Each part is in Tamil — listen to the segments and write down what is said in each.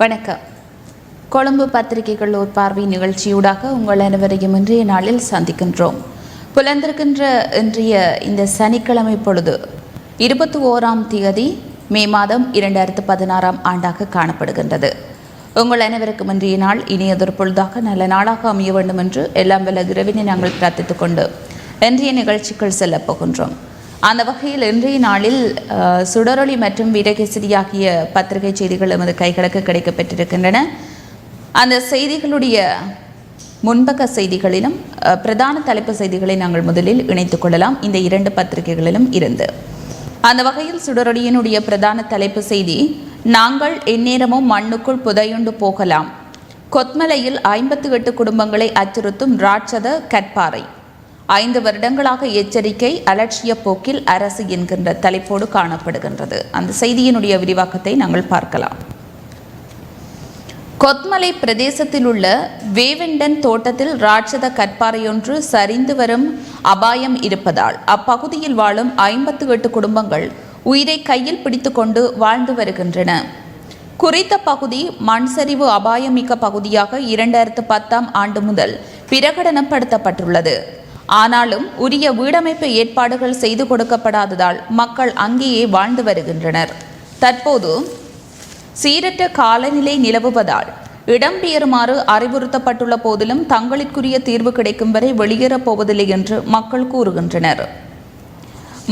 வணக்கம். கொழும்பு பத்திரிகைகள் ஒரு பார்வை நிகழ்ச்சியூடாக உங்கள் அனைவரையும் இன்றைய நாளில் சந்திக்கின்றோம். புலந்திருக்கின்ற இன்றைய இந்த சனிக்கிழமை பொழுது இருபத்தி ஓராம் தேதி மே மாதம் இரண்டாயிரத்து பதினாறாம் ஆண்டாக காணப்படுகின்றது. உங்கள் அனைவருக்கும் இன்றைய நாள் இனியதொரு பொழுதாக நல்ல நாளாக அமைய வேண்டும் என்று எல்லாம் வல்ல இரவினை நாங்கள் பிரார்த்தித்துக் கொண்டு இன்றைய நிகழ்ச்சிக்குள் செல்லப் போகின்றோம். அந்த வகையில் இன்றைய நாளில் சுடரொளி மற்றும் வீரகேசரி ஆகிய பத்திரிகை செய்திகள் எமது கைகளுக்கு கிடைக்கப்பெற்றிருக்கின்றன. அந்த செய்திகளுடைய முன்பக்க செய்திகளிலும் பிரதான தலைப்பு செய்திகளை நாங்கள் முதலில் இணைத்துக் கொள்ளலாம். இந்த இரண்டு பத்திரிகைகளிலும் இருந்து. அந்த வகையில் சுடரொளியினுடைய பிரதான தலைப்பு செய்தி நாங்கள் எந்நேரமும் மண்ணுக்குள் புதையுண்டு போகலாம். கொத்மலையில் ஐம்பத்தி எட்டு குடும்பங்களை அச்சுறுத்தும் ராட்சத கற்பாறை. ஐந்து வருடங்களாக எச்சரிக்கை அலட்சிய போக்கில் அரசு என்கின்ற தலைப்போடு காணப்படுகின்றது. அந்த செய்தியினுடைய விரிவாக்கத்தை நாங்கள் பார்க்கலாம். கொத்மலை பிரதேசத்தில் உள்ள வேவெண்டன் தோட்டத்தில் ராட்சத கற்பாறையொன்று சரிந்து வரும் அபாயம் இருப்பதால் அப்பகுதியில் வாழும் ஐம்பத்து எட்டு குடும்பங்கள் உயிரை கையில் பிடித்துக்கொண்டு வாழ்ந்து வருகின்றன. குறித்த பகுதி மண் சரிவு அபாயமிக்க பகுதியாக இரண்டாயிரத்து பத்தாம் ஆண்டு முதல் பிரகடனப்படுத்தப்பட்டுள்ளது. ஆனாலும் உரிய வீடமைப்பு ஏற்பாடுகள் செய்து கொடுக்கப்படாததால் மக்கள் அங்கேயே வாழ்ந்து வருகின்றனர். தற்போது சீரற்ற காலநிலை நிலவுவதால் இடம்பெயருமாறு அறிவுறுத்தப்பட்டுள்ள போதிலும் தங்களுக்குரிய தீர்வு கிடைக்கும் வரை வெளியேறப் போவதில்லை என்று மக்கள் கூறுகின்றனர்.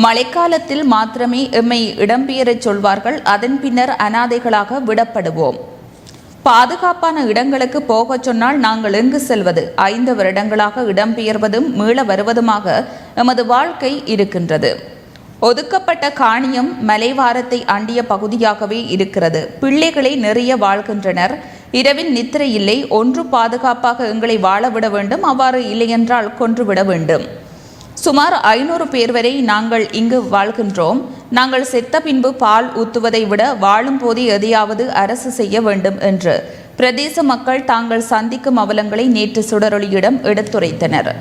மழைக்காலத்தில் மாத்திரமே எம்மை இடம்பெயரச் சொல்வார்கள் அதன் பின்னர் அனாதைகளாக விடப்படுவோம். பாதுகாப்பான இடங்களுக்கு போகச் சொன்னால் நாங்கள் எங்கு செல்வது? ஐந்து வருடங்களாக இடம்பெயர்வதும் மீள வருவதுமாக எமது வாழ்க்கை இருக்கின்றது. ஒதுக்கப்பட்ட காணியம் மலைவாரத்தை அண்டிய பகுதியாகவே இருக்கிறது. பிள்ளைகளை நிறைய வாழ்கின்றனர். இரவில் நித்திரை இல்லை ஒன்று பாதுகாப்பாக எங்களை வாழ விட வேண்டும் அவ்வாறு இல்லையென்றால் கொன்றுவிட வேண்டும். சுமார் ஐநூறு பேர் வரை நாங்கள் இங்கு வாழ்கின்றோம். நாங்கள் செத்த பின்பு பால் ஊத்துவதை விட வாழும் போது எதையாவது அரசு செய்ய வேண்டும் என்று. பிரதேச மக்கள் தாங்கள் சந்திக்கும் அவலங்களை நேற்று சுடரொளியிடம் எடுத்துரைத்தனர்.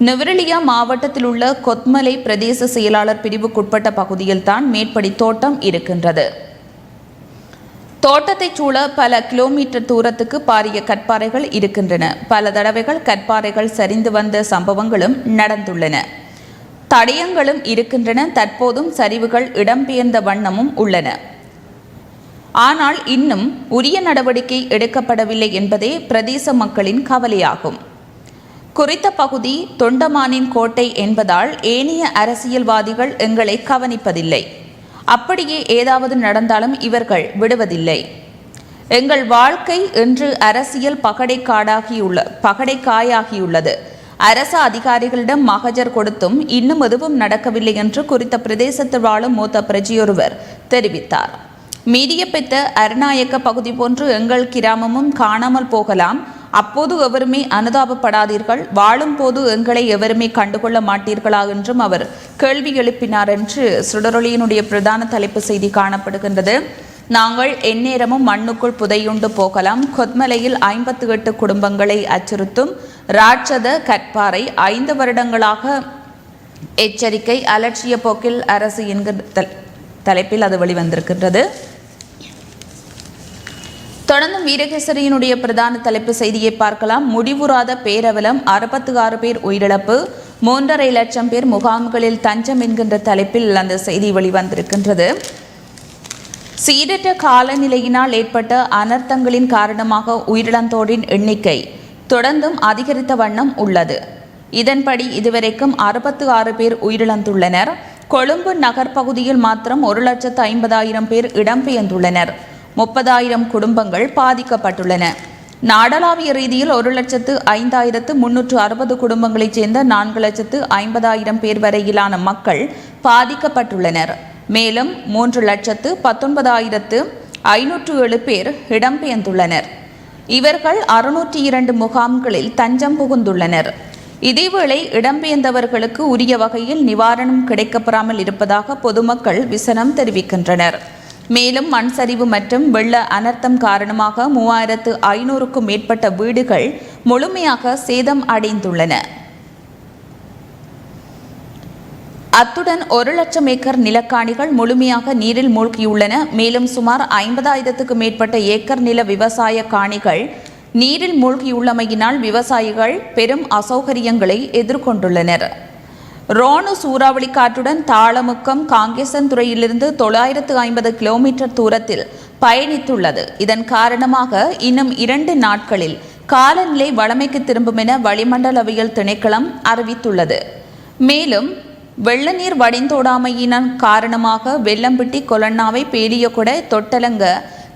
நெவரலியா மாவட்டத்தில் உள்ள கொத்மலை பிரதேச செயலாளர் பிரிவுக்குட்பட்ட பகுதியில்தான் மேற்படி தோட்டம் இருக்கின்றது. தோட்டத்தைச் சூழ பல கிலோமீட்டர் தூரத்துக்கு பாரிய கற்பாறைகள் இருக்கின்றன. பல தடவைகள் கற்பாறைகள் சரிந்து வந்த சம்பவங்களும் நடந்துள்ளன. தடயங்களும் இருக்கின்றன. தற்போதும் சரிவுகள் இடம்பெயர்ந்த வண்ணமும் உள்ளன. ஆனால் இன்னும் உரிய நடவடிக்கை எடுக்கப்படவில்லை என்பதே பிரதேச மக்களின் கவலையாகும். குறித்த பகுதி தொண்டமானின் கோட்டை என்பதால் ஏனைய அரசியல்வாதிகள் எங்களை கவனிப்பதில்லை. அப்படியே ஏதாவது நடந்தாலும் இவர்கள் விடுவதில்லை. எங்கள் வாழ்க்கை என்று அரசியல் பகடைக்காடாகியுள்ள பகடைக்காயாகியுள்ளது. அரசு அதிகாரிகளிடம் மகஜர் கொடுத்தும் இன்னும் எதுவும் நடக்கவில்லை என்று குறித்த பிரதேசத்தில் வாழும் மூத்த பிரஜையொருவர் தெரிவித்தார். மீடியப்பெத்த அருநாயக்க பகுதி போன்று எங்கள் கிராமமும் காணாமல் போகலாம். அப்போது எவருமே அனுதாபப்படாதீர்கள். வாழும் போது எங்களை எவருமே கண்டுகொள்ள மாட்டீர்களா என்றும் அவர் கேள்வி எழுப்பினார் என்று சுடரொளியினுடைய பிரதான தலைப்பு செய்தி காணப்படுகின்றது. நாங்கள் எந்நேரமும் மண்ணுக்குள் புதையுண்டு போகலாம். கொத்மலையில் ஐம்பத்து எட்டு குடும்பங்களை அச்சுறுத்தும் ராட்சத கற்பாறை ஐந்து வருடங்களாக எச்சரிக்கை அலட்சிய போக்கில் அரசு என்கிற தலைப்பில் அது வெளிவந்திருக்கின்றது. தொடர்ந்து வீரகேசரியினுடைய பிரதான தலைப்பு செய்தியை பார்க்கலாம். முடிவுறாத பேரவலம் அறுபத்து ஆறு பேர் உயிரிழப்பு மூன்றரை லட்சம் பேர் முகாம்களில் தஞ்சம் என்கின்ற தலைப்பில் அந்த செய்தி வெளிவந்திருக்கின்றது. சீரற்ற காலநிலையினால் ஏற்பட்ட அனர்த்தங்களின் காரணமாக உயிரிழந்தோரின் எண்ணிக்கை தொடர்ந்தும் அதிகரித்த வண்ணம் உள்ளது. இதன்படி இதுவரைக்கும் அறுபத்து ஆறு பேர் உயிரிழந்துள்ளனர். கொழும்பு நகர் பகுதியில் மாத்திரம் ஒரு லட்சத்து ஐம்பதாயிரம் பேர் இடம்பெயர்ந்துள்ளனர். முப்பதாயிரம் குடும்பங்கள் பாதிக்கப்பட்டுள்ளன. நாடளாவிய ரீதியில் ஒரு லட்சத்து ஐந்தாயிரத்து முன்னூற்று அறுபது குடும்பங்களைச் சேர்ந்த நான்கு லட்சத்து ஐம்பதாயிரம் பேர் வரையிலான மக்கள் பாதிக்கப்பட்டுள்ளனர். மேலும் மூன்று லட்சத்து பத்தொன்பதாயிரத்து ஐநூற்று ஏழு பேர் இடம்பெயர்ந்துள்ளனர். இவர்கள் அறுநூற்றி இரண்டு முகாம்களில் தஞ்சம் புகுந்துள்ளனர். இதேவேளை இடம்பெயர்ந்தவர்களுக்கு உரிய வகையில் நிவாரணம் கிடைக்கப்பெறாமல் இருப்பதாக பொதுமக்கள் விசனம் தெரிவிக்கின்றனர். மேலும் மண் சரிவு மற்றும் வெள்ள அனர்த்தம் காரணமாக மூவாயிரத்து ஐநூறுக்கும் மேற்பட்ட வீடுகள் முழுமையாக சேதம் அடைந்துள்ளன. அத்துடன் ஒரு லட்சம் ஏக்கர் நிலக்காணிகள் முழுமையாக நீரில் மூழ்கியுள்ளன. மேலும் சுமார் ஐம்பதாயிரத்துக்கு மேற்பட்ட ஏக்கர் நில விவசாய காணிகள் நீரில் மூழ்கியுள்ளமையினால் விவசாயிகள் பெரும் அசௌகரியங்களை எதிர்கொண்டுள்ளனர். ரோனு சூறாவளி காற்றுடன் தாளமுக்கம் காங்கேசன்துறையிலிருந்து தொள்ளாயிரத்து ஐம்பது கிலோமீட்டர் தூரத்தில் பயணித்துள்ளது. இதன் காரணமாக இன்னும் இரண்டு நாட்களில் காலநிலை வளமைக்கு திரும்பும் என வளிமண்டலவியல் திணைக்களம் அறிவித்துள்ளது. மேலும் வெள்ள நீர் வடிந்தோடாமையினன் காரணமாக வெள்ளம்பிட்டி கொலண்ணாவை பேலியகுடை தொட்டலங்க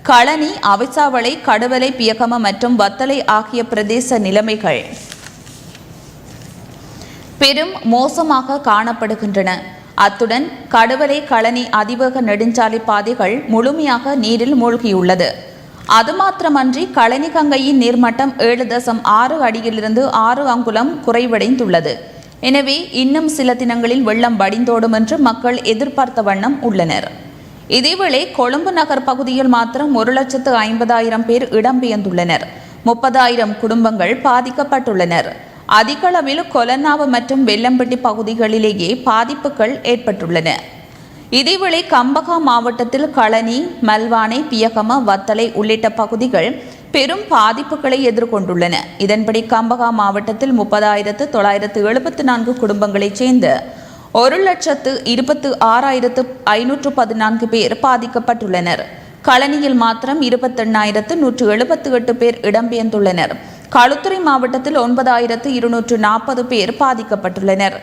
களனி அவிசாவளை கடுவலை பியகம மற்றும் வத்தலை ஆகிய பிரதேச நிலைமைகள் பெரும் மோசமாக காணப்படுகின்றன. அத்துடன் கடுவலை களனி அதிவேக நெடுஞ்சாலை பாதைகள் முழுமையாக நீரில் மூழ்கியுள்ளது. அது மாத்திரமன்றி களனி கங்கையின் நீர்மட்டம் ஏழு தசம் ஆறு அடியிலிருந்து ஆறு அங்குலம் குறைவடைந்துள்ளது. எனவே இன்னும் சில தினங்களில் வெள்ளம் வடிந்தோடும் என்று மக்கள் எதிர்பார்த்த வண்ணம் உள்ளனர். இதேவேளை கொழும்பு நகர் பகுதியில் மாத்திரம் ஒரு லட்சத்து ஐம்பதாயிரம் பேர் இடம்பெயர்ந்துள்ளனர் முப்பதாயிரம் குடும்பங்கள் பாதிக்கப்பட்டுள்ளனர். அதிகளவில் கொலனாவு மற்றும் வெள்ளம்பட்டி பகுதிகளிலேயே பாதிப்புகள் ஏற்பட்டுள்ளன. இதேவேளை கம்பகா மாவட்டத்தில் களனி மல்வானை பியகம வத்தலை உள்ளிட்ட பகுதிகள் பெரும் பாதிப்புகளை எதிர்கொண்டுள்ளன. இதன்படி கம்பகா மாவட்டத்தில் முப்பதாயிரத்து தொள்ளாயிரத்து எழுபத்து நான்கு குடும்பங்களைச் சேர்ந்த ஒரு லட்சத்து இருபத்து ஆறாயிரத்து ஐநூற்று பதினான்கு பேர் பாதிக்கப்பட்டுள்ளனர். களனியில் மாத்திரம் இருபத்தெண்ணாயிரத்து நூற்று எழுபத்து எட்டு பேர் இடம்பெயர்ந்துள்ளனர் களுத்துறை மாவட்டத்தில் ஒன்பதாயிரத்து இருநூற்று நாற்பது பேர் பாதிக்கப்பட்டுள்ளனர்.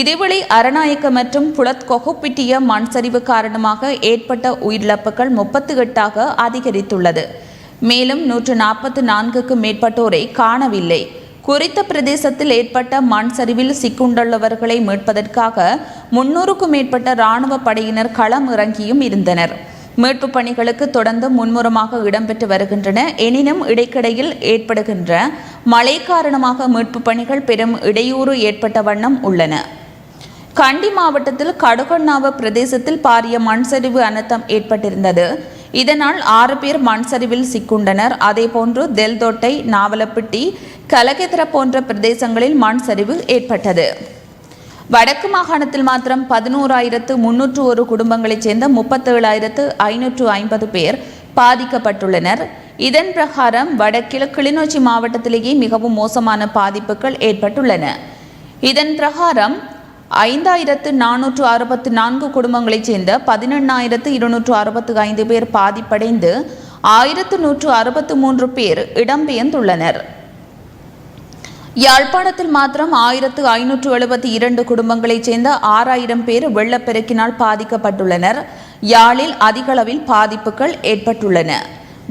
இதேவேளை அரநாயக்க மற்றும் புலத் கொகுப்பிட்டிய மண் சரிவு காரணமாக ஏற்பட்ட உயிரிழப்புகள் முப்பத்து எட்டாக அதிகரித்துள்ளது. மேலும் நூற்று நாற்பத்து நான்குக்கு மேற்பட்டோரை காணவில்லை. குறித்த பிரதேசத்தில் ஏற்பட்ட மண் சரிவில் சிக்குண்டுள்ளவர்களை மீட்பதற்காக முன்னூறுக்கும் மேற்பட்ட இராணுவ படையினர் களம் இறங்கியும் இருந்தனர். மீட்பு பணிகளுக்கு தொடர்ந்து முன்முறமாக இடம்பெற்று வருகின்றன. எனினும் இடைக்கிடையில் ஏற்படுகின்ற மழை காரணமாக மீட்பு பணிகள் பெரும் இடையூறு ஏற்பட்ட வண்ணம் உள்ளன. கண்டி மாவட்டத்தில் கடுகண்ணாவ பிரதேசத்தில் பாரிய மண் சரிவு அனர்த்தம் ஏற்பட்டிருந்தது. இதனால் ஆறு பேர் மண் சரிவில் சிக்குண்டனர். அதேபோன்று தெல்தோட்டை நாவலப்பிட்டி கலகெத்திர போன்ற பிரதேசங்களில் மண் சரிவு ஏற்பட்டது. வடக்கு மாகாணத்தில் மாத்திரம் பதினோராயிரத்து முன்னூற்று ஒரு குடும்பங்களைச் சேர்ந்த முப்பத்தேழாயிரத்து ஐநூற்று ஐம்பது பேர் பாதிக்கப்பட்டுள்ளனர். இதன் பிரகாரம் வடக்கில் கிளிநொச்சி மாவட்டத்திலேயே மிகவும் மோசமான பாதிப்புகள் ஏற்பட்டுள்ளன. இதன் பிரகாரம் ஐந்தாயிரத்து நானூற்று அறுபத்து நான்கு குடும்பங்களைச் சேர்ந்த பதினெண்ணாயிரத்து இருநூற்று அறுபத்து ஐந்து பேர் பாதிப்படைந்து ஆயிரத்து நூற்று அறுபத்து மூன்று பேர் இடம்பெயர்ந்துள்ளனர். யாழ்ப்பாணத்தில் மாத்திரம் ஆயிரத்து ஐநூற்று எழுபத்தி இரண்டு குடும்பங்களைச் சேர்ந்த ஆறாயிரம் பேர் வெள்ளப்பெருக்கினால் பாதிக்கப்பட்டுள்ளனர். யாழில் அதிகளவில் பாதிப்புகள் ஏற்பட்டுள்ளன.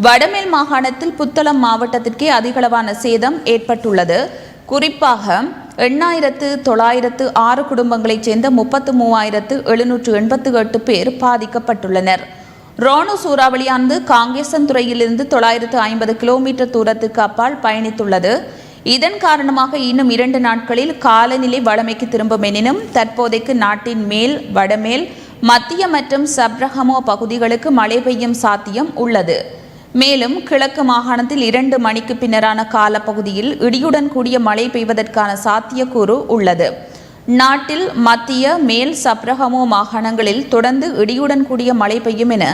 வடமேல் மாகாணத்தில் புத்தளம் மாவட்டத்திற்கே அதிகளவான சேதம் ஏற்பட்டுள்ளது. குறிப்பாக எண்ணாயிரத்து தொள்ளாயிரத்து ஆறு குடும்பங்களைச் சேர்ந்த முப்பத்து மூவாயிரத்து எழுநூற்று எண்பத்து எட்டு பேர் பாதிக்கப்பட்டுள்ளனர். ரோனு சூறாவளியானது காங்கேசன்துறையிலிருந்து தொள்ளாயிரத்து ஐம்பது கிலோமீட்டர் தூரத்துக்கு அப்பால் பயணித்துள்ளது. இதன் காரணமாக இன்னும் இரண்டு நாட்களில் காலநிலை வளமைக்கு திரும்பும் எனினும் தற்போதைக்கு நாட்டின் மேல் வடமேல் மத்திய மற்றும் சப்ரஹமோ பகுதிகளுக்கு மழை பெய்யும் சாத்தியம் உள்ளது. மேலும் கிழக்கு மாகாணத்தில் இரண்டு மணிக்கு பின்னரான காலப்பகுதியில் இடியுடன் கூடிய மழை பெய்வதற்கான சாத்தியக்கூறு உள்ளது. நாட்டில் மத்திய மேல் சப்ரஹமோ மாகாணங்களில் தொடர்ந்து இடியுடன் கூடிய மழை பெய்யும் என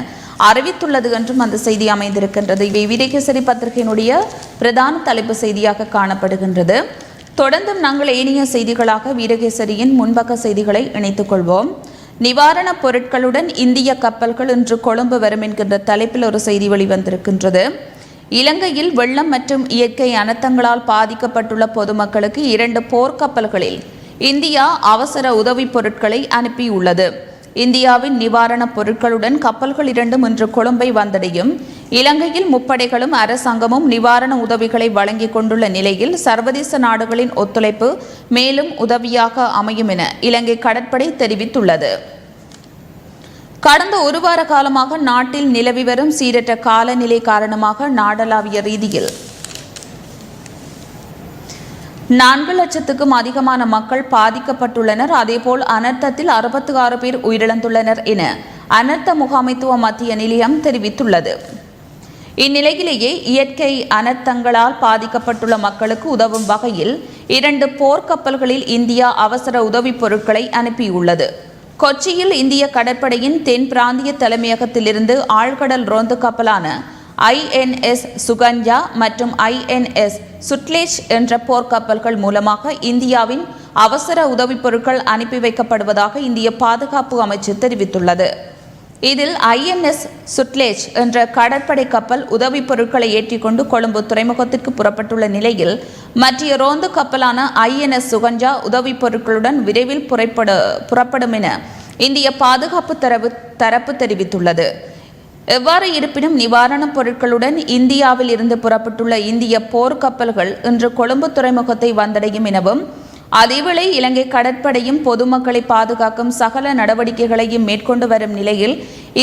அறிவித்துள்ளது என்றும் அந்த செய்தி அமைந்திருக்கின்றது. இவை வீரகேசரி பத்திரிகையினுடைய பிரதான தலைப்பு செய்தியாக காணப்படுகின்றது. தொடர்ந்தும் நாங்கள் ஏனைய செய்திகளாக வீரகேசரியின் முன்பக்க செய்திகளை இணைத்துக் கொள்வோம். நிவாரணப் பொருட்களுடன் இந்திய கப்பல்கள் இன்று கொழும்பு வரும் என்கின்ற தலைப்பில் ஒரு செய்தி வெளிவந்திருக்கின்றது. இலங்கையில் வெள்ளம் மற்றும் இயற்கை அனர்த்தங்களால் பாதிக்கப்பட்டுள்ள பொதுமக்களுக்கு இரண்டு போர்க்கப்பல்களில் இந்தியா அவசர உதவிப் பொருட்களை அனுப்பியுள்ளது. இந்தியாவின் நிவாரணப் பொருட்களுடன் கப்பல்கள் இரண்டும் இன்று கொழும்பை வந்தடையும். இலங்கையில் முப்படைகளும் அரசாங்கமும் நிவாரண உதவிகளை வழங்கிக் கொண்டுள்ள நிலையில் சர்வதேச நாடுகளின் ஒத்துழைப்பு மேலும் உதவியாக அமையும் என இலங்கை கடற்படை தெரிவித்துள்ளது. கடந்த ஒரு வார காலமாக நாட்டில் நிலவி வரும் சீரற்ற காலநிலை காரணமாக நாடளாவிய ரீதியில் நான்கு லட்சத்துக்கும் அதிகமான மக்கள் பாதிக்கப்பட்டுள்ளனர். அதேபோல் அனர்த்தத்தில் அறுபத்தி ஆறு பேர் உயிரிழந்துள்ளனர் என அனர்த்த முகாமைத்துவ மத்திய நிலையம் தெரிவித்துள்ளது. இந்நிலையிலேயே இயற்கை அனர்த்தங்களால் பாதிக்கப்பட்டுள்ள மக்களுக்கு உதவும் வகையில் இரண்டு போர்க்கப்பல்களில் இந்தியா அவசர உதவிப் பொருட்களை அனுப்பியுள்ளது. கொச்சியில் இந்திய கடற்படையின் தென் பிராந்திய தலைமையகத்திலிருந்து ஆழ்கடல் ரோந்து கப்பலான ஐஎன்எஸ் சுகன்யா மற்றும் ஐஎன்எஸ் சுட்லேஜ் என்ற போர்க்கப்பல்கள் மூலமாக இந்தியாவின் அவசர உதவிப் பொருட்கள் அனுப்பி வைக்கப்படுவதாக இந்திய பாதுகாப்பு அமைச்சு தெரிவித்துள்ளது. இதில் ஐஎன்எஸ் சுட்லேஜ் என்ற கடற்படை கப்பல் உதவிப் பொருட்களை ஏற்றிக்கொண்டு கொழும்பு துறைமுகத்திற்கு புறப்பட்டுள்ள நிலையில் மற்ற ரோந்து கப்பலான ஐஎன்எஸ் சுகஞ்சா உதவிப் பொருட்களுடன் விரைவில் புறப்பட புறப்படும் என இந்திய பாதுகாப்பு தரவு தரப்பு தெரிவித்துள்ளது. எவ்வாறு இருப்பினும் நிவாரணப் பொருட்களுடன் இந்தியாவில் இருந்து புறப்பட்டுள்ள இந்திய போர்க்கப்பல்கள் இன்று கொழும்பு துறைமுகத்தை வந்தடையும் எனவும் அதேவேளை இலங்கை கடற்படையும் பொதுமக்களை பாதுகாக்கும் சகல நடவடிக்கைகளையும் மேற்கொண்டு வரும் நிலையில்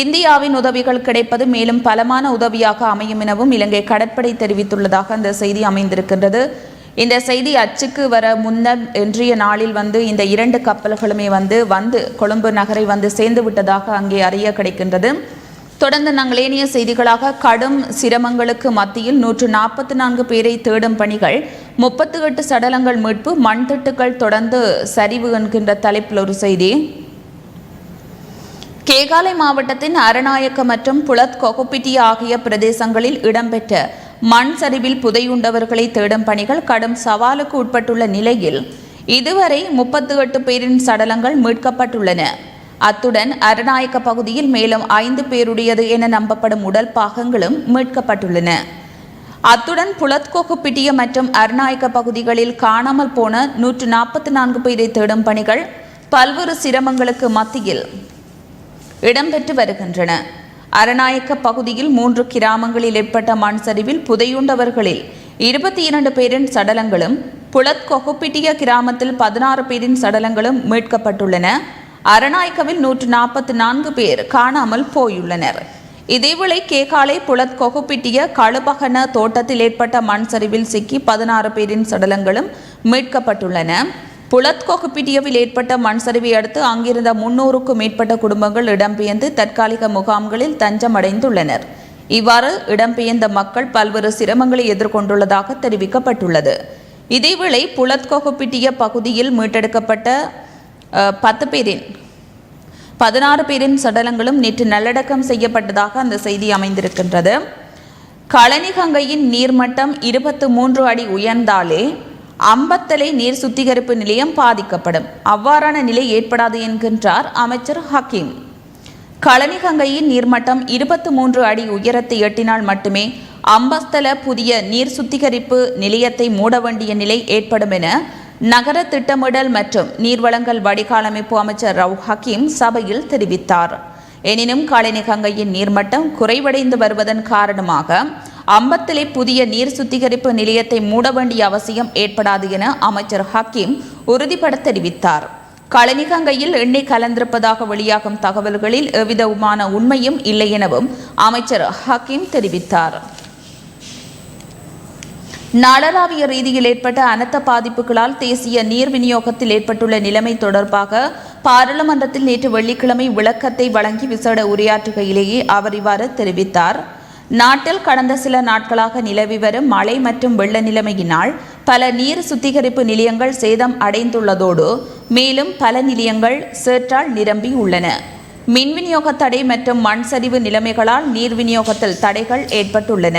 இந்தியாவின் உதவிகள் கிடைப்பது மேலும் பலமான உதவியாக அமையும் எனவும் இலங்கை கடற்படை தெரிவித்துள்ளதாக அந்த செய்தி அமைந்திருக்கின்றது. இந்த செய்தி அச்சுக்கு வர முன்னர் இன்றைய நாளில் வந்து இந்த இரண்டு கப்பல்களுமே வந்து வந்து கொழும்பு நகரை வந்து சேர்ந்து விட்டதாக அங்கே அறிய கிடைக்கின்றது. தொடர்ந்து நாங்கள் ஏனைய செய்திகளாக கடும் சிரமங்களுக்கு மத்தியில் நூற்று நாற்பத்தி நான்கு பேரை தேடும் பணிகள் முப்பத்து எட்டு சடலங்கள் மீட்பு மண் திட்டுக்கள் தொடர்ந்து சரிவு என்கின்ற தலைப்பில் ஒரு செய்தி. கேகாலை மாவட்டத்தின் அரநாயக்க மற்றும் புலத் கொகுப்பிட்டி ஆகிய பிரதேசங்களில் இடம்பெற்ற மண் சரிவில் புதையுண்டவர்களை தேடும் பணிகள் கடும் சவாலுக்கு உட்பட்டுள்ள நிலையில் இதுவரை முப்பத்து எட்டு பேரின் சடலங்கள் மீட்கப்பட்டுள்ளன. அத்துடன் அரநாயக்க பகுதியில் மேலும் ஐந்து பேருடையது என நம்பப்படும் உடல் பாகங்களும் மீட்கப்பட்டுள்ளன. அத்துடன் புலத்கோகுப்பிட்டிய மற்றும் அர்நாயக்க பகுதிகளில் காணாமல் போன நூற்று நாற்பத்தி நான்கு பேரை தேடும் பணிகள் பல்வேறு சிரமங்களுக்கு மத்தியில் இடம்பெற்று வருகின்றன. அரநாயக்க பகுதியில் மூன்று கிராமங்களில் ஏற்பட்ட மண் சரிவில் புதையுண்டவர்களில் இருபத்தி இரண்டு பேரின் சடலங்களும் புலத் கொகுப்பிட்டிய கிராமத்தில் பதினாறு பேரின் சடலங்களும் மீட்கப்பட்டுள்ளன. அரநாயக்கவில் நூற்று நாற்பத்தி நான்கு பேர் காணாமல் போயுள்ளனர். இதேவேளை கேகாலை புலத் கொகுப்பிட்டிய களுபகன தோட்டத்தில் ஏற்பட்ட மண் சரிவில் சிக்கி பதினாறு பேரின் சடலங்களும் மீட்கப்பட்டுள்ளன. புலத் கொகுப்பிட்டியவில் ஏற்பட்ட மண் சரிவை அடுத்து அங்கிருந்த முன்னூறுக்கும் மேற்பட்ட குடும்பங்கள் இடம்பெயர்ந்து தற்காலிக முகாம்களில் தஞ்சம் அடைந்துள்ளனர் இவ்வாறு இடம்பெயர்ந்த மக்கள் பல்வேறு சிரமங்களை எதிர்கொண்டுள்ளதாக தெரிவிக்கப்பட்டுள்ளது. இதேவேளை புலத் கொகுப்பிட்டிய பகுதியில் மீட்டெடுக்கப்பட்ட பத்து பேரின் பதினாறு பேரின் சடலங்களும் நேற்று நல்லடக்கம் செய்யப்பட்டதாக அந்த செய்தி அமைந்திருக்கின்றது. கழனிகங்கையின் நீர்மட்டம் இருபத்து மூன்று அடி உயர்ந்தாலே அம்பத்தலை நீர் சுத்திகரிப்பு நிலையம் பாதிக்கப்படும். அவ்வாறான நிலை ஏற்படாது என்கின்றார் அமைச்சர் ஹக்கீம். கழனிகங்கையின் நீர்மட்டம் இருபத்து மூன்று அடி உயரத்தை எட்டினால் மட்டுமே அம்பஸ்தல புதிய நீர் சுத்திகரிப்பு நிலையத்தை மூட வேண்டிய நிலை ஏற்படும் என நகர திட்டமிடல் மற்றும் நீர்வளங்கள் வடிகாலமைப்பு அமைச்சர் ரவு ஹக்கீம் சபையில் தெரிவித்தார். எனினும் களனிகங்கையின் நீர்மட்டம் குறைவடைந்து வருவதன் காரணமாக அம்பத்திலே புதிய நீர் சுத்திகரிப்பு நிலையத்தை மூட வேண்டிய அவசியம் ஏற்படாது என அமைச்சர் ஹக்கீம் உறுதிபட தெரிவித்தார். களனிகங்கையில் எண்ணெய் கலந்திருப்பதாக வெளியாகும் தகவல்களில் எவ்விதமான உண்மையும் இல்லை எனவும் அமைச்சர் ஹக்கீம் தெரிவித்தார். நாடளாவிய ரீதியில் ஏற்பட்ட அனர்த்த பாதிப்புகளால் தேசிய நீர் விநியோகத்தில் ஏற்பட்டுள்ள நிலைமை தொடர்பாக பாராளுமன்றத்தில் நேற்று வெள்ளிக்கிழமை விளக்கத்தை வழங்கி விசேட உரையாற்றுகையிலேயே அவர் இவ்வாறு தெரிவித்தார். நாட்டில் கடந்த சில நாட்களாக நிலவி வரும் மழை மற்றும் வெள்ள நிலைமையினால் பல நீர் சுத்திகரிப்பு நிலையங்கள் சேதம் அடைந்துள்ளதோடு மேலும் பல நிலையங்கள் சேற்றால் நிரம்பி உள்ளன. மின் விநியோக தடை மற்றும் மண் சரிவு நிலைமைகளால் நீர் விநியோகத்தில் தடைகள் ஏற்பட்டுள்ளன.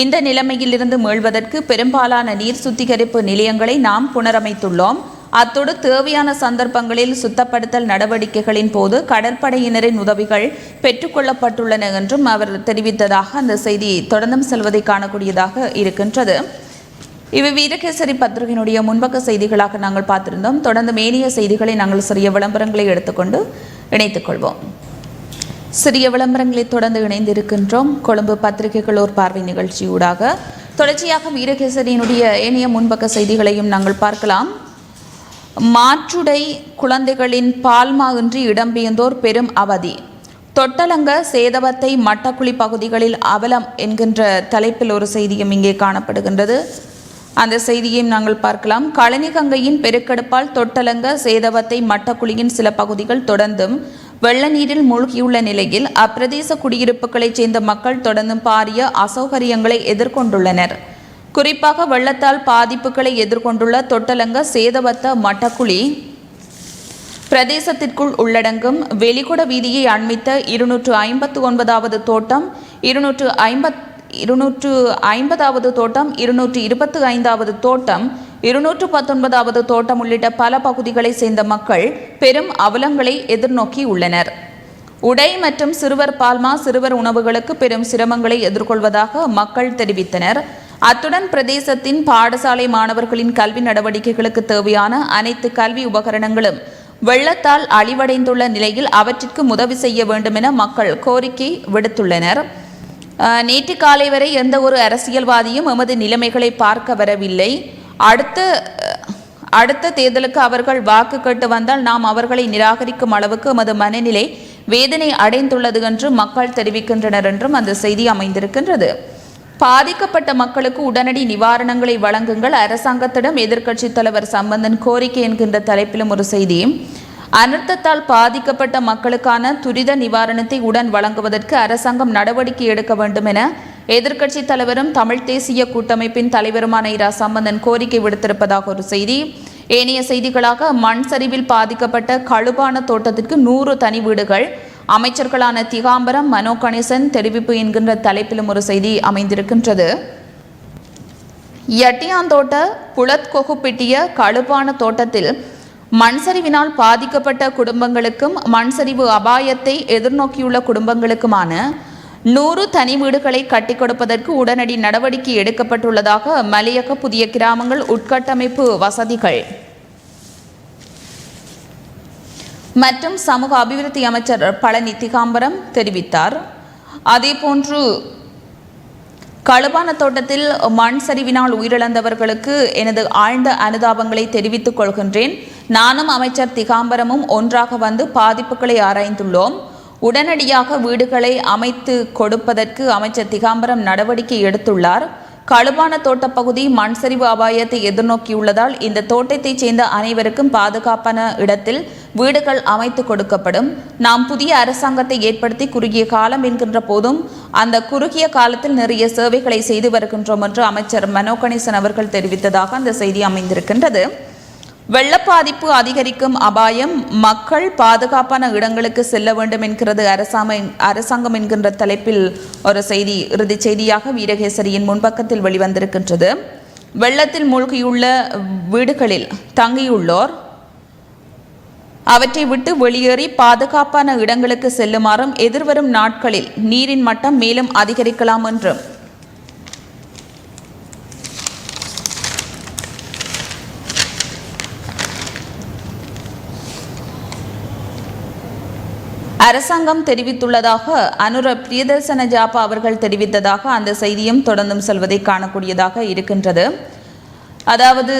இந்த நிலைமையிலிருந்து மீள்வதற்கு பெரும்பாலான நீர் சுத்திகரிப்பு நிலையங்களை நாம் புனரமைத்துள்ளோம். அத்தோடு தேவையான சந்தர்ப்பங்களில் சுத்தப்படுத்தல் நடவடிக்கைகளின் போது கடற்படையினரின் உதவிகள் பெற்றுக்கொள்ளப்பட்டுள்ளன என்றும் அவர் தெரிவித்ததாக அந்த செய்தி தொடர்ந்தும் செல்வதை காணக்கூடியதாக இருக்கின்றது. இவை வீரகேசரி பத்திரிகையினுடைய முன்பக்க செய்திகளாக நாங்கள் பார்த்திருந்தோம். தொடர்ந்து மேனிய செய்திகளை நாங்கள் சிறிய விளம்பரங்களை எடுத்துக்கொண்டு இணைத்துக் கொள்வோம். சிறிய விளம்பரங்களை தொடர்ந்து இணைந்திருக்கின்றோம். கொழும்பு பத்திரிகைகளோர் பார்வை நிகழ்ச்சியூடாக. தொடர்ச்சியாக வீரகேசரியினுடைய ஏனைய முன்பக்க செய்திகளையும் நாங்கள் பார்க்கலாம். மாற்றுடை குழந்தைகளின் பால்மா இன்றி இடம்பெயர்ந்தோர் பெரும் அவதி. தொட்டலங்க சேதவத்தை மட்டக்குழி பகுதிகளில் அவலம் என்கின்ற தலைப்பில் ஒரு செய்தியும் இங்கே காணப்படுகின்றது. அந்த செய்தியையும் நாங்கள் பார்க்கலாம். கழனி கங்கையின் பெருக்கெடுப்பால் தொட்டலங்க சேதவத்தை மட்டக்குழியின் சில பகுதிகள் தொடர்ந்தும் வெள்ள நீரில் மூழ்கியுள்ள நிலையில் அப்பிரதேச குடியிருப்புகளைச் சேர்ந்த மக்கள் தொடர்ந்தும் பாரிய அசௌகரியங்களை எதிர்கொண்டுள்ளனர். குறிப்பாக வெள்ளத்தால் பாதிப்புகளை எதிர்கொண்டுள்ள தொட்டலங்க சேதவத்த மட்டக்குழி பிரதேசத்திற்குள் உள்ளடங்கும் வெளிகுட வீதியை அண்மித்த இருநூற்று ஐம்பத்து ஒன்பதாவது தோட்டம் இருநூற்று ஐம்பத் இருநூற்று ஐம்பதாவது தோட்டம் இருநூற்று இருபத்து ஐந்தாவது தோட்டம் இருநூற்று பத்தொன்பதாவது தோட்டம் உள்ளிட்ட பல பகுதிகளை சேர்ந்த மக்கள் பெரும் அவலங்களை எதிர்நோக்கி உள்ளனர். உடை மற்றும் சிறுவர் பால்மா சிறுவர் உணவுகளுக்கு பெரும் சிரமங்களை எதிர்கொள்வதாக மக்கள் தெரிவித்தனர். அத்துடன் பிரதேசத்தின் பாடசாலை மாணவர்களின் கல்வி நடவடிக்கைகளுக்கு தேவையான அனைத்து கல்வி உபகரணங்களும் வெள்ளத்தால் அழிவடைந்துள்ள நிலையில் அவற்றிற்கு உதவி செய்ய வேண்டும் என மக்கள் கோரிக்கை விடுத்துள்ளனர். நேற்று காலை வரை எந்த ஒரு அரசியல்வாதியும் எமது நிலைமைகளை பார்க்க வரவில்லை. அடுத்த அடுத்த தேர்தலுக்கு அவர்கள் வாக்கு கேட்டு வந்தால் நாம் அவர்களை நிராகரிக்கும் அளவுக்கு எமது மனநிலை வேதனை அடைந்துள்ளது என்று மக்கள் தெரிவிக்கின்றனர் என்றும் அந்த செய்தி அமைந்திருக்கின்றது. பாதிக்கப்பட்ட மக்களுக்கு உடனடி நிவாரணங்களை வழங்குங்கள். அரசாங்கத்திடம் எதிர்க்கட்சித் தலைவர் சம்பந்தன் கோரிக்கை என்கின்ற தலைப்பிலும் ஒரு செய்தி அனர்த்தத்தால் பாதிக்கப்பட்ட மக்களுக்கான துரித நிவாரணத்தை உடன் வழங்குவதற்கு அரசாங்கம் நடவடிக்கை எடுக்க வேண்டும் என எதிர்க்கட்சி தலைவரும் தமிழ் தேசிய கூட்டமைப்பின் தலைவருமான இரா சம்பந்தன் கோரிக்கை விடுத்திருப்பதாக ஒரு செய்தி. ஏனைய செய்திகளாக மண் சரிவில் பாதிக்கப்பட்ட கழுபான தோட்டத்திற்கு நூறு தனி வீடுகள் அமைச்சர்களான திகாம்பரம் மனோ கணேசன் தெரிவிப்பு என்கின்ற தலைப்பிலும் ஒரு செய்தி அமைந்திருக்கின்றது. எட்டியாந்தோட்ட புலத்கொகுப்பிட்டிய கழுப்பான தோட்டத்தில் மண்சரிவினால் பாதிக்கப்பட்ட குடும்பங்களுக்கும் மண்சரிவு அபாயத்தை எதிர்நோக்கியுள்ள குடும்பங்களுக்குமான நூறு தனி வீடுகளை கட்டிக் கொடுப்பதற்கு உடனடி நடவடிக்கை எடுக்கப்பட்டுள்ளதாக மலையக புதிய கிராமங்கள் உட்கட்டமைப்பு வசதிகள். மற்றும் சமூக அபிவிருத்தி அமைச்சர் பழனி திகாம்பரம் தெரிவித்தார். அதேபோன்று களுபான தோட்டத்தில் மண் சரிவினால் உயிரிழந்தவர்களுக்கு எனது ஆழ்ந்த அனுதாபங்களை தெரிவித்துக் கொள்கின்றேன். நானும் அமைச்சர் திகாம்பரமும் ஒன்றாக வந்து பாதிப்புகளை ஆராய்ந்துள்ளோம். உடனடியாக வீடுகளை அமைத்து கொடுப்பதற்கு அமைச்சர் திகாம்பரம் நடவடிக்கை எடுத்துள்ளார். களுவான தோட்டப்பகுதி மண் சரிவு அபாயத்தை எதிர்நோக்கியுள்ளதால் இந்த தோட்டத்தைச் சேர்ந்த அனைவருக்கும் பாதுகாப்பான இடத்தில் வீடுகள் அமைத்து கொடுக்கப்படும். நாம் புதிய அரசாங்கத்தை ஏற்படுத்தி குறுகிய காலம் என்கின்ற போதும் அந்த குறுகிய காலத்தில் நிறைய சேவைகளை செய்து வருகின்றோம் என்று அமைச்சர் மனோ கணேசன் அவர்கள் தெரிவித்ததாக அந்த செய்தி அமைந்திருக்கின்றது. வெள்ள பாதிப்பு அதிகரிக்கும் அபாயம் மக்கள் பாதுகாப்பான இடங்களுக்கு செல்ல வேண்டும் என்கிறது அரசாங்கம் அரசாங்கம் என்கின்ற தலைப்பில் ஒரு செய்தி இறுதிச் செய்தியாக வீரகேசரியின் முன்பக்கத்தில் வெளிவந்திருக்கின்றது. வெள்ளத்தில் மூழ்கியுள்ள வீடுகளில் தங்கியுள்ளோர் அவற்றை விட்டு வெளியேறி பாதுகாப்பான இடங்களுக்கு செல்லுமாறும் எதிர்வரும் நாட்களில் நீரின் மட்டம் மேலும் அதிகரிக்கலாம் என்றும் அரசாங்கம் தெரிவித்துள்ளதாக அனுர பிரியதர்சன ஜாபா அவர்கள் தெரிவித்ததாக அந்த செய்தியும் தொடர்ந்தும் செல்வதை காணக்கூடியதாக இருக்கின்றது. அதாவது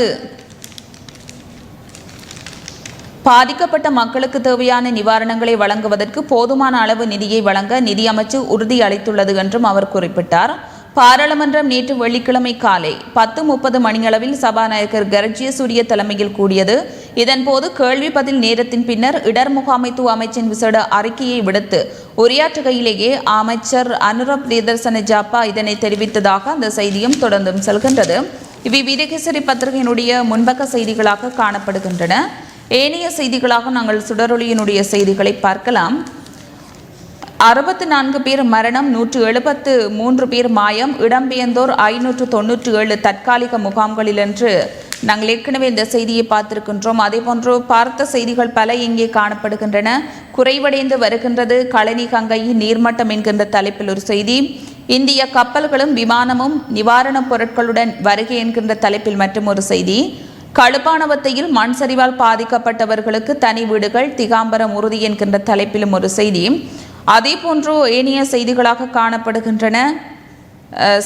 பாதிக்கப்பட்ட மக்களுக்கு தேவையான நிவாரணங்களை வழங்குவதற்கு போதுமான அளவு நிதியை வழங்க நிதியமைச்சு உறுதி அளித்துள்ளது என்றும் அவர் குறிப்பிட்டார். பாராளுமன்றம் நேற்று வெள்ளிக்கிழமை காலை பத்து முப்பது மணியளவில் சபாநாயகர் கரட்சிய சூரிய தலைமையில் கூடியது. இதன்போது கேள்வி பதில் நேரத்தின் பின்னர் இடர் முகாமைத்துவ அமைச்சின் விசேட அறிக்கையை விடுத்து உரையாற்றுகையிலேயே அமைச்சர் அனுரப் பிரியதர்சன ஜாப்பா இதனை தெரிவித்ததாக அந்த செய்தியும் தொடர்ந்தும் செல்கின்றது. இவை வீரகேசரி பத்திரிகையினுடைய முன்பக்க செய்திகளாக காணப்படுகின்றன. ஏனைய செய்திகளாக நாங்கள் சுடரொளியினுடைய செய்திகளை பார்க்கலாம். அறுபத்து நான்கு பேர் மரணம் நூற்று எழுபத்து மூன்று பேர் மாயம் இடம்பெயர்ந்தோர் ஐநூற்று தொன்னூற்று ஏழு தற்காலிக முகாம்களில் என்று நாங்கள் ஏற்கனவே இந்த செய்தியை பார்த்திருக்கின்றோம். அதே போன்று பார்த்த செய்திகள் பல இங்கே காணப்படுகின்றன. குறைவடைந்து வருகின்றது களனி கங்கையின் நீர்மட்டம் என்கின்ற தலைப்பில் ஒரு செய்தி. இந்திய கப்பல்களும் விமானமும் நிவாரணப் பொருட்களுடன் வருகை என்கின்ற தலைப்பில் மற்றும் ஒரு செய்தி. கழுப்பானவத்தையில் மண் சரிவால் பாதிக்கப்பட்டவர்களுக்கு தனி வீடுகள் திகாம்பரம் உறுதி என்கின்ற தலைப்பிலும் ஒரு செய்தி. அதே போன்று ஏனைய செய்திகளாக காணப்படுகின்றன.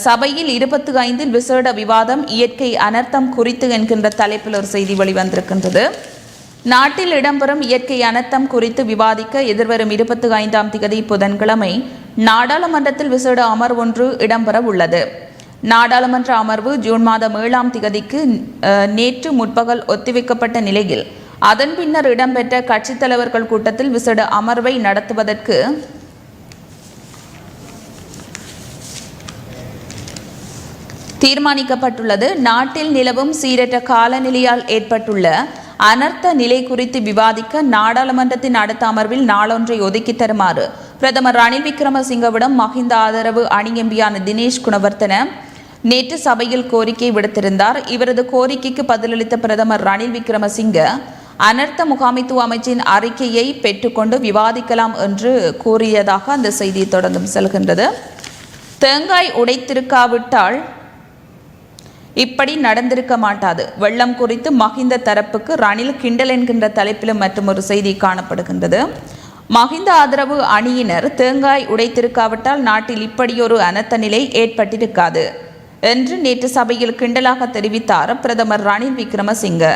சபையில் இருபத்தி ஐந்தில் விசேட விவாதம் இயற்கை அனர்த்தம் குறித்து என்கின்ற தலைப்பில் ஒரு செய்தி வெளிவந்திருக்கின்றது. நாட்டில் இடம்பெறும் இயற்கை அனர்த்தம் குறித்து விவாதிக்க எதிர்வரும் இருபத்தி ஐந்தாம் திகதி புதன்கிழமை நாடாளுமன்றத்தில் விசேட அமர்வு ஒன்று இடம்பெற உள்ளது. நாடாளுமன்ற அமர்வு ஜூன் மாதம் ஏழாம் திகதிக்கு நேற்று முற்பகல் ஒத்திவைக்கப்பட்ட நிலையில் அதன் பின்னர் இடம்பெற்ற கட்சித் தலைவர்கள் கூட்டத்தில் விசேட அமர்வை நடத்துவதற்கு தீர்மானிக்கப்பட்டுள்ளது. நாட்டில் நிலவும் சீரற்ற காலநிலையால் ஏற்பட்டுள்ள அனர்த்த நிலை குறித்து விவாதிக்க நாடாளுமன்றத்தின் அடுத்த அமர்வில் நாளொன்றை ஒதுக்கி தருமாறு பிரதமர் ரணில் விக்ரமசிங்கவிடம் மஹிந்த ஆதரவு அணி எம்பியான தினேஷ் குணவர்த்தன நேற்று சபையில் கோரிக்கை விடுத்திருந்தார். இவரது கோரிக்கைக்கு பதிலளித்த பிரதமர் ரணில் விக்ரமசிங்க அனர்த்த முகாமைத்துவ அமைச்சின் அறிக்கையை பெற்றுக்கொண்டு விவாதிக்கலாம் என்று கூறியதாக அந்த செய்தி தொடர்ந்தும் செல்கின்றது. தேங்காய் உடைத்திருக்காவிட்டால் இப்படி நடந்திருக்க மாட்டாது. வெள்ளம் குறித்து மகிந்த தரப்புக்கு ரணில் கிண்டல் என்கின்ற தலைப்பிலும் மற்றும் ஒரு செய்தி காணப்படுகின்றது. மகிந்த ஆதரவு அணியினர் தேங்காய் உடைத்திருக்காவிட்டால் நாட்டில் இப்படியொரு அனர்த்த நிலை ஏற்பட்டிருக்காது என்று நேற்று சபையில் கிண்டலாக தெரிவித்தார் பிரதமர் ரணில் விக்ரமசிங்க.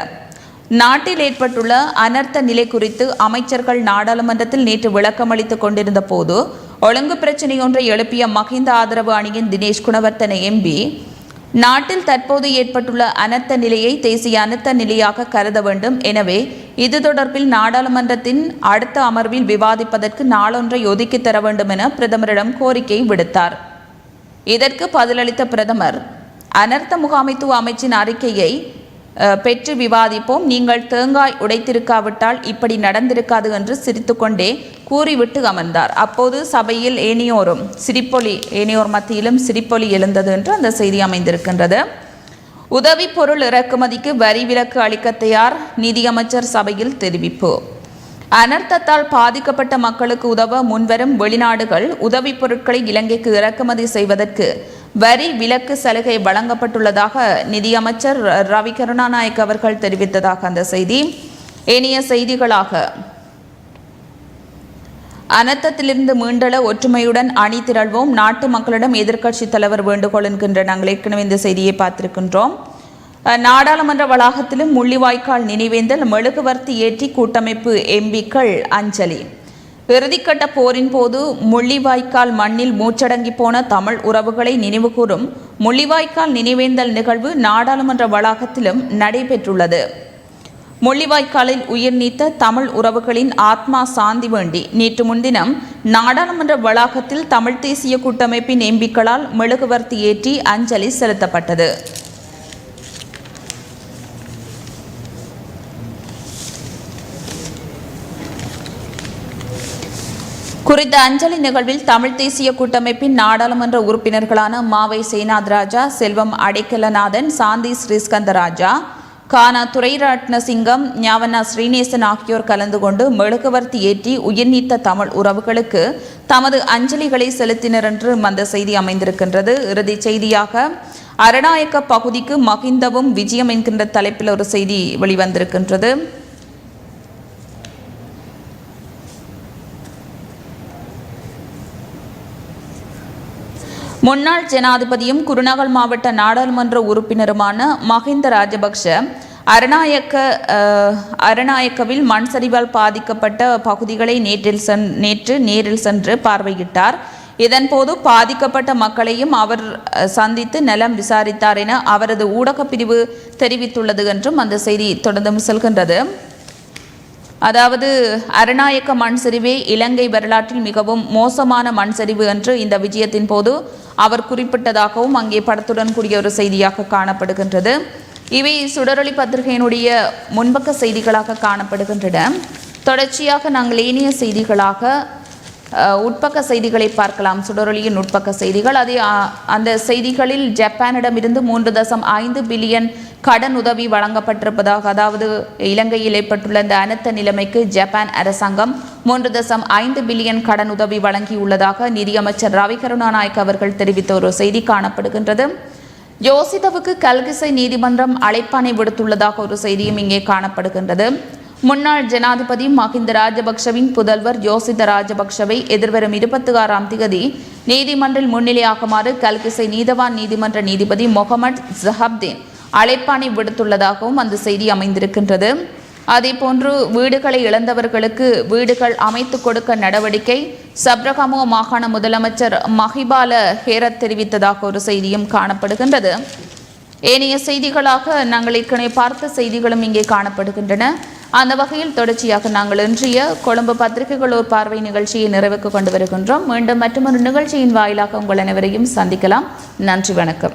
நாட்டில் ஏற்பட்டுள்ள அனர்த்த நிலை குறித்து அமைச்சர்கள் நாடாளுமன்றத்தில் நேற்று விளக்கமளித்துக் கொண்டிருந்த போது ஒழுங்கு பிரச்சினை ஒன்றை எழுப்பிய மஹிந்த ஆதரவு அணியின் தினேஷ் குணவர்த்தன எம்பி நாட்டில் தற்போது ஏற்பட்டுள்ள அனர்த்த நிலையை தேசிய அனர்த்த நிலையாக கருத வேண்டும். எனவே இது தொடர்பில் நாடாளுமன்றத்தின் அடுத்த அமர்வில் விவாதிப்பதற்கு நாளொன்றை ஒதுக்கி தர வேண்டும் என பிரதமரிடம் கோரிக்கை விடுத்தார். இதற்கு பதிலளித்த பிரதமர் அனர்த்த முகாமைத்துவ அமைச்சின் அறிக்கையை பெற்று விவாதிப்போம். நீங்கள் தேங்காய் உடைத்திருக்காவிட்டால் இப்படி நடந்திருக்காது என்று சிரித்துக்கொண்டே கூறிவிட்டு அமர்ந்தார். அப்போது சபையில் ஏனையோரும் சிரிப்பொலி ஏனியோர் மத்தியிலும் சிரிப்பொலி எழுந்தது என்று அந்த செய்தி அமைந்திருக்கின்றது. உதவி பொருள் இறக்குமதிக்கு வரி விலக்கு அளிக்க தயார் நிதியமைச்சர் சபையில் தெரிவிப்பு. அனர்த்தத்தால் பாதிக்கப்பட்ட மக்களுக்கு உதவ முன்வரும் வெளிநாடுகள் உதவிப் பொருட்களை இலங்கைக்கு இறக்குமதி செய்வதற்கு வரி விலக்கு சலுகை வழங்கப்பட்டுள்ளதாக நிதியமைச்சர் ரவி கருணாநாயக் அவர்கள் தெரிவித்ததாக அந்த செய்தி. ஏனைய செய்திகளாக. அனர்த்தத்திலிருந்து மீண்டள ஒற்றுமையுடன் அணி திரள்வோம். நாட்டு மக்களிடம் எதிர்க்கட்சித் தலைவர் வேண்டுகோள் என்கின்ற நாங்கள் ஏற்கனவே இந்த செய்தியை பார்த்திருக்கின்றோம். நாடாளுமன்ற வளாகத்திலும் முள்ளிவாய்க்கால் நினைவேந்தல் மெழுகுவர்த்தி ஏற்றி கூட்டமைப்பு எம்பிக்கள் அஞ்சலி. இறுதிக்கட்ட போரின் போது முள்ளிவாய்க்கால் மண்ணில் மூச்சடங்கி போன தமிழ் உறவுகளை நினைவுகூரும் முள்ளிவாய்க்கால் நினைவேந்தல் நிகழ்வு நாடாளுமன்ற வளாகத்திலும் நடைபெற்றுள்ளது. முள்ளிவாய்க்காலில் உயிர் நீத்த தமிழ் உறவுகளின் ஆத்மா சாந்தி வேண்டி நேற்று முன்தினம் நாடாளுமன்ற வளாகத்தில் தமிழ் தேசிய கூட்டமைப்பின் எம்பிக்களால் மெழுகுவர்த்தி ஏற்றி அஞ்சலி செலுத்தப்பட்டது. குறித்த அஞ்சலி நிகழ்வில் தமிழ் தேசிய கூட்டமைப்பின் நாடாளுமன்ற உறுப்பினர்களான மாவை சேனாத் ராஜா செல்வம் அடைக்கலநாதன் சாந்தி ஸ்ரீஸ்கந்தராஜா கானா துரைரட்னசிங்கம் ஞாவண்ணா ஸ்ரீநேசன் ஆகியோர் கலந்து கொண்டு மெழுகுவர்த்தி ஏற்றி உயிர்நீத்த தமிழ் உறவுகளுக்கு தமது அஞ்சலிகளை செலுத்தினர் என்று அந்த செய்தி அமைந்திருக்கின்றது. இறுதிச் செய்தியாக அரநாயக்க பகுதிக்கு மகிந்தவும் விஜயம் என்கின்ற தலைப்பில் ஒரு செய்தி வெளிவந்திருக்கின்றது. முன்னாள் ஜனாதிபதியும் குருநாகல் மாவட்ட நாடாளுமன்ற உறுப்பினருமான மஹிந்த ராஜபக்ஷ அரணாயக்க அரணாயக்கவில் மண் சரிவால் பாதிக்கப்பட்ட பகுதிகளை நேற்றில் சென் நேற்று நேரில் சென்று பார்வையிட்டார். இதன்போது பாதிக்கப்பட்ட மக்களையும் அவர் சந்தித்து நலம் விசாரித்தார் என அவரது ஊடகப்பிரிவு தெரிவித்துள்ளது என்றும் அந்த செய்தி தொடர்ந்தும் செல்கின்றது. அதாவது அரணாயக்க மண் சரிவே இலங்கை வரலாற்றில் மிகவும் மோசமான மண் சரிவு என்று இந்த விஜயத்தின் போது அவர் குறிப்பிட்டதாகவும் அங்கே படத்துடன் கூடிய ஒரு செய்தியாக காணப்படுகின்றது. இவை சுடரொளி பத்திரிகையினுடைய முன்பக்க செய்திகளாக காணப்படுகின்றன. தொடர்ச்சியாக நாங்கள் ஏனைய செய்திகளாக உட்பக்க செய்திகளை பார்க்கலாம். சுடரொலியின் உட்பக்க செய்திகள். அதே அந்த செய்திகளில் ஜப்பானிடமிருந்து மூன்று தசம் ஐந்து பில்லியன் கடன் உதவி வழங்கப்பட்டிருப்பதாக அதாவது இலங்கையில் ஏற்பட்டுள்ள இந்த அனர்த்த நிலைமைக்கு ஜப்பான் அரசாங்கம் மூன்று தசம் ஐந்து பில்லியன் கடன் உதவி வழங்கியுள்ளதாக நிதியமைச்சர் ரவி கருணாநாயக் அவர்கள் தெரிவித்த ஒரு செய்தி காணப்படுகின்றது. யோசிதவுக்கு கல்கிசை நீதிமன்றம் அழைப்பாணை விடுத்துள்ளதாக ஒரு செய்தியும் இங்கே காணப்படுகின்றது. முன்னாள் ஜனாதிபதி மஹிந்த ராஜபக்ஷவின் புதல்வர் யோசித ராஜபக்ஷவை எதிர்வரும் இருபத்தி ஆறாம் திகதி நீதிமன்றில் முன்னிலையாகுமாறு கல்கிசை நீதவான் நீதிமன்ற நீதிபதி முகமது ஜஹப்தீன் அழைப்பாணை விடுத்துள்ளதாகவும் அந்த செய்தி அமைந்திருக்கின்றது. அதேபோன்று வீடுகளை இழந்தவர்களுக்கு வீடுகள் அமைத்து கொடுக்க நடவடிக்கை சப்ரகமோ மாகாண முதலமைச்சர் மஹிபால ஹேரத் தெரிவித்ததாக ஒரு செய்தியும் காணப்படுகின்றது. ஏனைய செய்திகளாக நாங்கள் ஏற்கனவே பார்த்த செய்திகளும் இங்கே காணப்படுகின்றன. அந்த வகையில் தொடர்ச்சியாக நாங்கள் இன்றைய கொழும்பு பத்திரிகைகளோர் பார்வை நிகழ்ச்சியை நிறைவுக்கு கொண்டு வருகின்றோம். மீண்டும் மற்றொரு நிகழ்ச்சியின் வாயிலாக உங்கள் அனைவரையும் சந்திக்கலாம். நன்றி வணக்கம்.